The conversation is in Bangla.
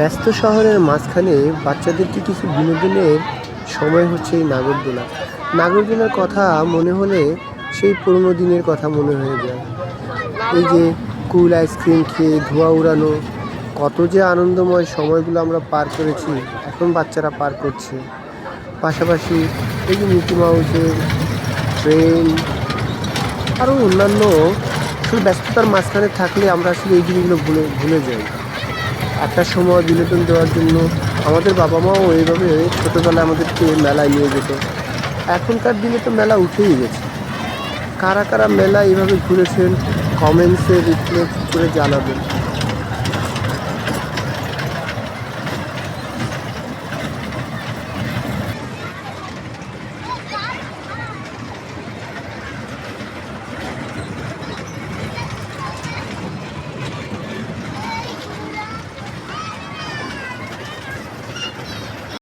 ব্যস্ত শহরের মাঝখানে বাচ্চাদেরকে কিছু বিনোদনের সময় হচ্ছে এই নাগরদোলা। নাগরদোলার কথা মনে হলে সেই পুরনো দিনের কথা মনে হয়ে যায়। এই যে কুল আইসক্রিম খেয়ে ধোঁয়া উড়ানো, কত যে আনন্দময় সময়গুলো আমরা পার করেছি, এখন বাচ্চারা পার করছে। পাশাপাশি এই যে মিকি মাউসের ট্রেন আরও অন্যান্য, শুধু ব্যস্ততার মাঝখানে থাকলে আমরা আসলে এই জিনিসগুলো ভুলে ভুলে যাই। একটা সময় বিনোদন দেওয়ার জন্য আমাদের বাবা মাও এইভাবে ছোটোবেলায় আমাদেরকে মেলায় নিয়ে যেত। এখনকার দিনে তো মেলা উঠেই গেছে। কারা কারা মেলা এইভাবে ঘুরেছেন কমেন্টসে রিফ্লেক্ট করে জানাবেন।